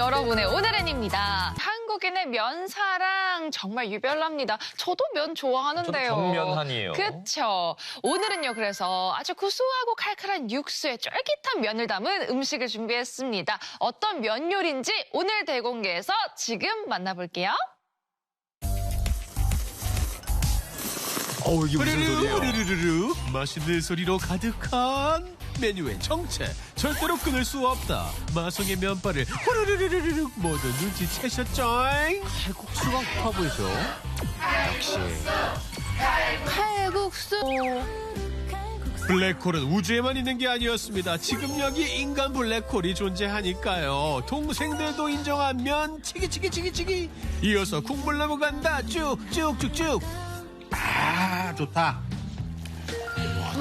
여러분의 오늘은입니다. 한국인의 면사랑 정말 유별납니다. 저도 면 좋아하는데요. 저도 정면한이에요. 그쵸. 오늘은요, 그래서 아주 구수하고 칼칼한 육수에 쫄깃한 면을 담은 음식을 준비했습니다. 어떤 면 요리인지 오늘 대공개해서 지금 만나볼게요. 어우 이게 무슨 소리예요? 흐르르르 맛있는 소리로 가득한 메뉴의 정체 절대로 끊을 수 없다 마성의 면발을 흐르르르르르 모두 눈치채셨죠? 칼국수가 고파 보이죠? 역시 칼국수. 블랙홀은 우주에만 있는 게 아니었습니다 지금 여기 인간 블랙홀이 존재하니까요 동생들도 인정한 면 치기치기치기치기 이어서 국물 넘어간다 쭉쭉쭉쭉 아 좋다.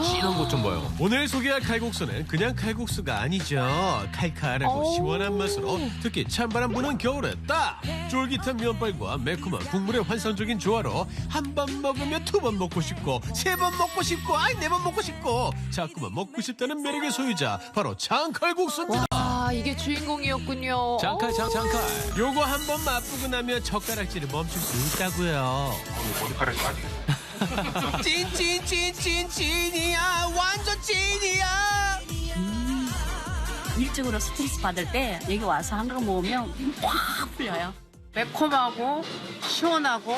찌는 것좀 봐요. 오늘 소개할 칼국수는 그냥 칼국수가 아니죠. 칼칼하고 오. 시원한 맛으로 특히 찬바람 부는 겨울에 딱 쫄깃한 면발과 매콤한 국물의 환상적인 조화로 한 번 먹으면 두 번 먹고 싶고 세 번 먹고 싶고 아이 네 번 먹고 싶고 자꾸만 먹고 싶다는 매력의 소유자 바로 장칼국수입니다. 아, 이게 주인공이었군요. 장칼 장 장칼. 요거 한 번 맛보고 나면 젓가락질을 멈출 수 있다고요. 찐찐찐찐 찐이야 완전 찐이야. 일찍으로 스트레스 받을 때 여기 와서 한거 먹으면 확 풀려요. 매콤하고 시원하고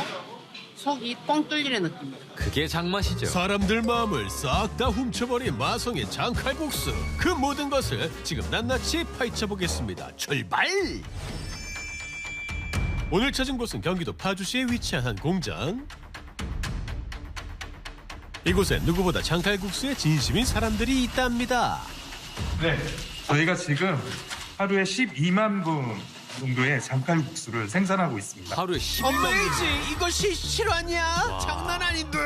속이 뻥 뚫리는 느낌이에요. 그게 장맛이죠. 사람들 마음을 싹 다 훔쳐버린 마성의 장칼국수 그 모든 것을 지금 낱낱이 파헤쳐 보겠습니다 출발 오늘 찾은 곳은 경기도 파주시에 위치한 한 공장 이곳에 누구보다 장칼국수에 진심인 사람들이 있답니다. 네, 저희가 지금 하루에 12만 분 정도의 장칼국수를 생산하고 있습니다. 하루에 10만 엄마이지 이거 시, 실화냐? 장난 아닌데.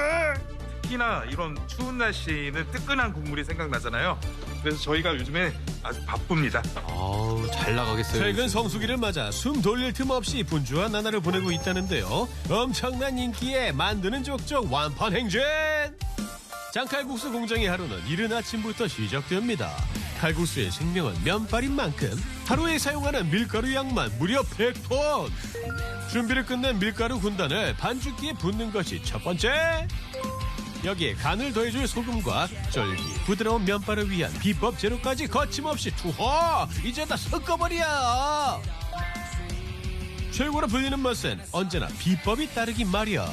특히나 이런 추운 날씨는 뜨끈한 국물이 생각나잖아요. 그래서 저희가 요즘에 아주 바쁩니다. 아우 잘 나가겠어요. 최근 성수기를 맞아 숨 돌릴 틈 없이 분주한 나날을 보내고 있다는데요. 엄청난 인기에 만드는 족족 완판 행진! 장칼국수 공장의 하루는 이른 아침부터 시작됩니다. 칼국수의 생명은 면발인 만큼 하루에 사용하는 밀가루 양만 무려 100톤! 준비를 끝낸 밀가루 군단을 반죽기에 붓는 것이 첫 번째! 여기에 간을 더해줄 소금과 쫄깃 부드러운 면발을 위한 비법 재료까지 거침없이 투하 이제 다 섞어버려! 최고로 불리는 맛은 언제나 비법이 따르기 마련.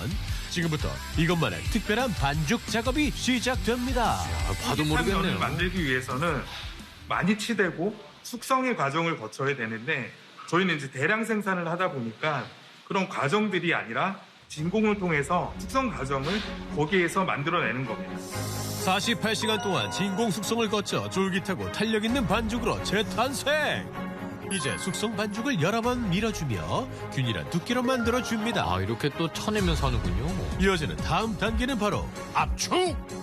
지금부터 이것만의 특별한 반죽 작업이 시작됩니다. 아, 봐도 면을 모르겠네요. 만들기 위해서는 많이 치대고 숙성의 과정을 거쳐야 되는데 저희는 이제 대량 생산을 하다 보니까 그런 과정들이 아니라 진공을 통해서 숙성 과정을 거기에서 만들어내는 겁니다. 48시간 동안 진공 숙성을 거쳐 쫄깃하고 탄력 있는 반죽으로 재탄생 이제 숙성 반죽을 여러 번 밀어주며 균일한 두께로 만들어줍니다 아 이렇게 또 쳐내면서 하는군요. 이어지는 다음 단계는 바로 압축!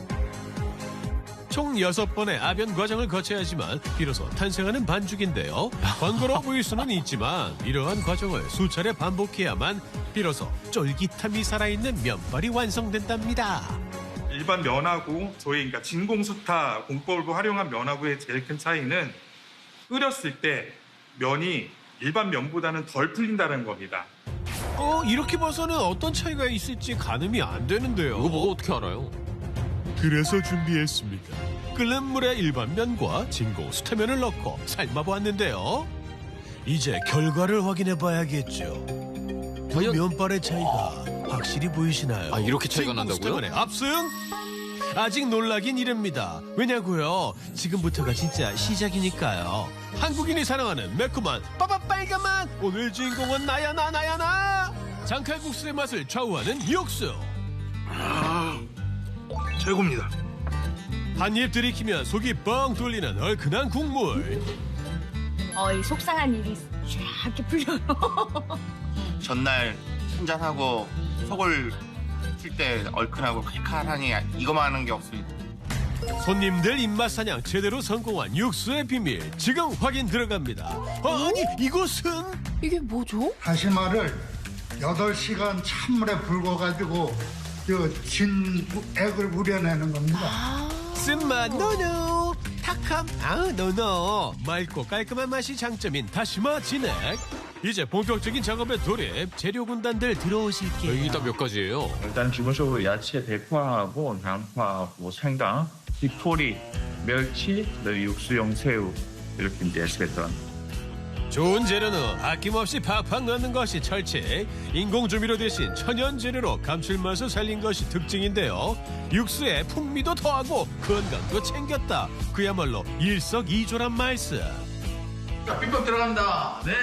총 6번의 아변 과정을 거쳐야지만 비로소 탄생하는 반죽인데요. 번거로워 보일 수는 있지만 이러한 과정을 수차례 반복해야만 비로소 쫄깃함이 살아있는 면발이 완성된답니다. 일반 면하고 저희 그러니까 진공수타 공법을 활용한 면하고의 제일 큰 차이는 끓였을 때 면이 일반 면보다는 덜 풀린다는 겁니다. 어, 이렇게 봐서는 어떤 차이가 있을지 가늠이 안 되는데요. 이거 보고 어떻게 알아요? 그래서 준비했습니다. 끓는 물에 일반 면과 진공 수타면을 넣고 삶아보았는데요. 이제 결과를 확인해 봐야겠죠. 두 과연- 면발의 차이가 확실히 보이시나요? 아, 이렇게 차이가 진공 난다고요? 압승? 아직 놀라긴 이릅니다. 왜냐고요? 지금부터가 진짜 시작이니까요. 한국인이 사랑하는 매콤한 빠바 빨간맛 오늘 주인공은 나야 나 나야 나 장칼국수의 맛을 좌우하는 육수 최고입니다. 한 입 들이키면 속이 뻥 뚫리는 얼큰한 국물 어이 속상한 일이 쫙 이렇게 풀려요. 전날 한잔하고 속을 풀때 얼큰하고 칼칼하니 이거만 하는 게 없습니다. 손님들 입맛 사냥 제대로 성공한 육수의 비밀 지금 확인 들어갑니다 아니 이곳은 이게 뭐죠? 다시마를 8시간 찬물에 불궈가지고 저 진액을 우려내는 겁니다. 쓴맛 노노 탁함 아우 노노. 맑고 깔끔한 맛이 장점인 다시마 진액. 이제 본격적인 작업에 돌입. 재료 군단들 들어오실게요. 여기 다몇 가지예요? 일단 기본적으로 야채 대파하고 양파, 뭐 생강, 빅토리, 멸치, 그다음에 육수용 새우 이렇게 이제 세트한 좋은 재료는 아낌없이 팍팍 넣는 것이 철칙 인공 조미료 대신 천연 재료로 감칠맛을 살린 것이 특징인데요 육수에 풍미도 더하고 건강도 챙겼다 그야말로 일석이조란 말씀 삐걱 들어간다. 네.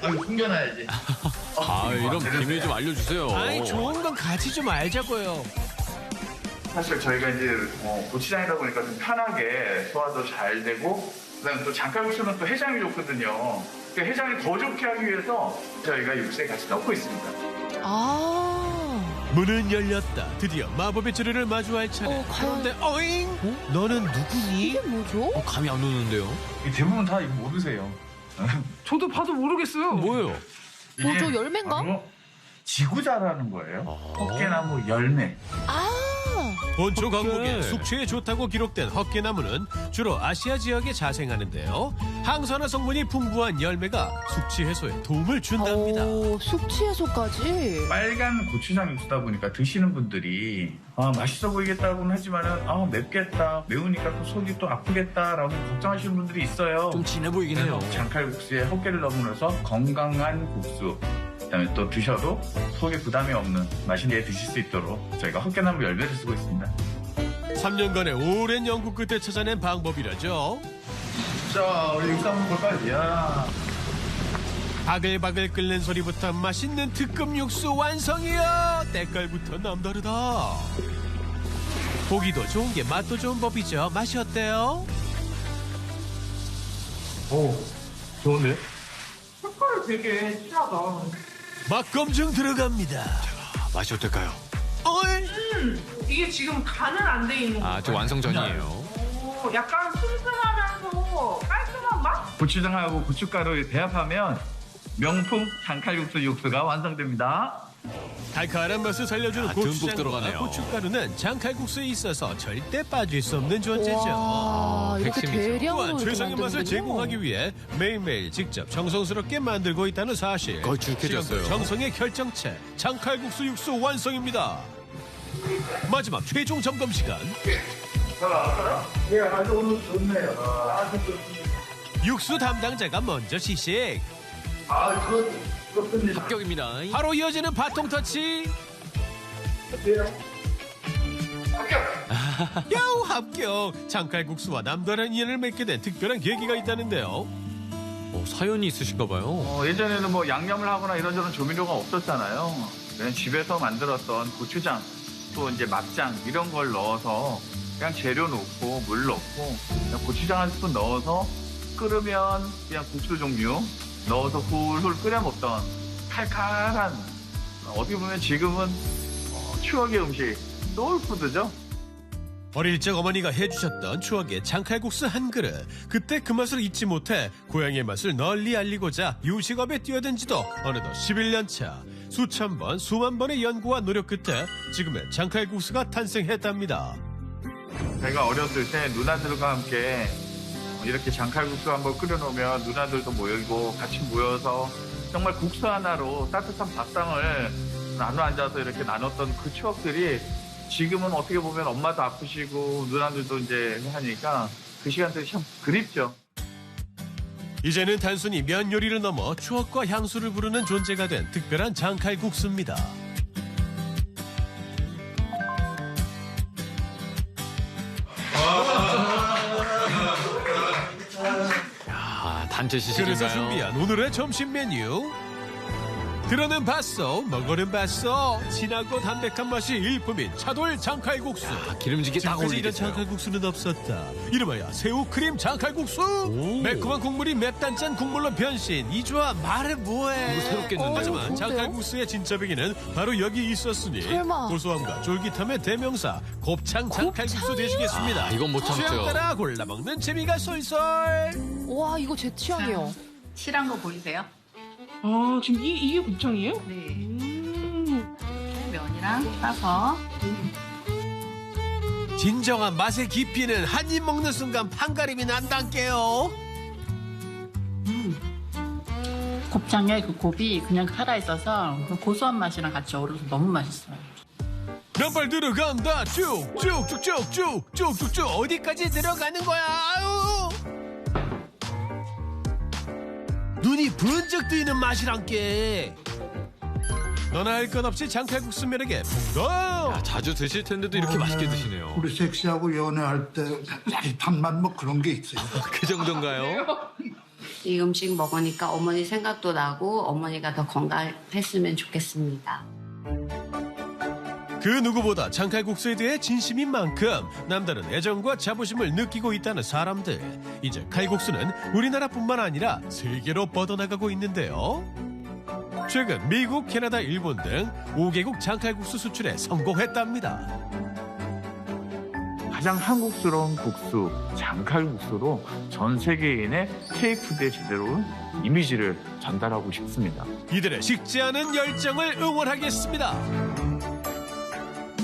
아유 숨겨놔야지. 아, 이런 비밀 좀 알려주세요. 아이 좋은 건 같이 좀 알자고요 사실 저희가 이제 어, 고추장이다 보니까 좀 편하게 소화도 잘 되고 그다음에 또 장칼국수는 또 해장이 좋거든요. 그 해장이 더 좋게 하기 위해서 저희가 육수에 같이 넣고 있습니다. 아. 문은 열렸다 드디어 마법의 재료를 마주할 차례 어, 과연- 그런데 어잉 너는 누구니? 이게 뭐죠? 어, 감이 안 오는데요? 대부분 다 이거 모르세요. 저도 봐도 모르겠어요. 뭐예요? 뭐죠, 열매인가? 지구자라는 거예요. 헛개나무 열매. 아. 본초 헛개. 광목에 숙취에 좋다고 기록된 헛개나무는 주로 아시아 지역에 자생하는데요. 항산화 성분이 풍부한 열매가 숙취 해소에 도움을 준답니다. 오, 숙취 해소까지. 빨간 고추장 육수다 보니까 드시는 분들이 아 맛있어 보이겠다고는 하지만은 아 맵겠다 매우니까 또 속이 또 아프겠다라고 걱정하시는 분들이 있어요. 좀 진해 보이긴 해요. 장칼국수에 헛개를 넣으면서 건강한 국수 그다음에 또 드셔도 속에 부담이 없는 맛있게 드실 수 있도록 저희가 헛개나무 열매를 쓰고 있습니다. 3년간의 오랜 연구 끝에 찾아낸 방법이라죠. 자 우리 육수 한번 볼까요? 이야 바글바글 끓는 소리부터 맛있는 특급 육수 완성이야. 때깔부터 남다르다. 보기도 좋은 게 맛도 좋은 법이죠. 맛이 어때요? 오 좋은데? 색깔이 되게 진하다. 맛 검증 들어갑니다. 아, 맛이 어떨까요? 어이? 이게 지금 간은 안 돼 있는 거. 아, 저 완성 전이에요. 오, 약간 슴슴하면서 깔끔한 맛? 고추장하고 고춧가루를 배합하면 명품 장칼국수 육수가 완성됩니다. 달콤한 맛을 살려주는 아, 듬뿍 들어가네요. 고춧가루는 장칼국수에 있어서 절대 빠질 수 없는 존재죠. 와, 이렇게 백심이죠. 대량으로 또한 이렇게 최상의 맛을 만드는군요. 제공하기 위해 매일매일 직접 정성스럽게 만들고 있다는 사실. 시간과 정성의 결정체 장칼국수 육수 완성입니다. 마지막 최종 점검 시간. 예, 아주 오늘 좋네요. 아주 좋습니다. 육수 담당자가 먼저 시식. 아, 그거, 합격입니다. 바로 이어지는 바통 터치. 야우 합격. 장칼국수와 남다른 인연을 맺게 된 특별한 계기가 있다는데요. 어, 사연이 있으신가 봐요. 어, 예전에는 뭐 양념을 하거나 이런저런 조미료가 없었잖아요. 그냥 집에서 만들었던 고추장, 또 이제 막장 이런 걸 넣어서 그냥 재료 넣고 물 넣고 그냥 고추장 한 스푼 넣어서 끓으면 그냥 국수 종류 넣어서 훌훌 끓여 먹던 칼칼한 어떻게 보면 지금은 어, 추억의 음식 소울푸드죠. 어릴 적 어머니가 해주셨던 추억의 장칼국수 한 그릇. 그때 그 맛을 잊지 못해 고향의 맛을 널리 알리고자 유식업에 뛰어든 지도 어느덧 11년 차. 수천 번, 수만 번의 연구와 노력 끝에 지금의 장칼국수가 탄생했답니다. 제가 어렸을 때 누나들과 함께 이렇게 장칼국수 한번 끓여놓으면 누나들도 모이고 같이 모여서 정말 국수 하나로 따뜻한 밥상을 나눠 앉아서 이렇게 나눴던 그 추억들이 지금은 어떻게 보면 엄마도 아프시고 누나들도 이제 하니까 그 시간들이 참 그립죠. 이제는 단순히 면 요리를 넘어 추억과 향수를 부르는 존재가 된 특별한 장칼국수입니다. 단체 그래서 시식인가요? 준비한 오늘의 점심 메뉴. 들어는 봤어, 먹어는 봤어. 진하고 담백한 맛이 일품인 차돌 장칼국수. 아, 기름지게 딱 지금까지 이런 올리겠어요. 장칼국수는 없었다. 이름하여 새우 크림 장칼국수. 오. 매콤한 국물이 맵단짠 국물로 변신. 이 조합 말해 뭐해. 이거 새롭겠는데요? 하지만 좋은데요? 장칼국수의 진짜 배기는 바로 여기 있었으니 설마. 고소함과 쫄깃함의 대명사 곱창 장칼국수 되시겠습니다. 아, 이건 못 참죠. 취향 따라 골라 먹는 재미가 쏠쏠. 와, 이거 제 취향이에요. 실한 거 보이세요? 아, 지금 이, 이게 곱창이에요? 네. 음. 면이랑 싸서 진정한 맛의 깊이는 한 입 먹는 순간 판가름이 난단께요. 곱창의 그 곱이 그냥 살아있어서 그 고소한 맛이랑 같이 어우러서 너무 맛있어요. 면발 들어간다 쭉쭉쭉쭉쭉쭉쭉쭉 어디까지 들어가는 거야 아유 눈이 번쩍 뜨이는 맛이란게 너나 할 것 없이 장칼국수 매력에 풍덩 야, 자주 드실 텐데도 이렇게 맛있게 드시네요. 우리 섹시하고 연애할 때 짜릿한 맛뭐 그런 게 있어요. 그 정도인가요? 이 음식 먹으니까 어머니 생각도 나고 어머니가 더 건강했으면 좋겠습니다. 그 누구보다 장칼국수에 대해 진심인 만큼 남다른 애정과 자부심을 느끼고 있다는 사람들. 이제 칼국수는 우리나라뿐만 아니라 세계로 뻗어나가고 있는데요. 최근 미국, 캐나다, 일본 등 5개국 장칼국수 수출에 성공했답니다. 가장 한국스러운 국수, 장칼국수로 전 세계인의 K푸드의 제대로 이미지를 전달하고 싶습니다. 이들의 식지 않은 열정을 응원하겠습니다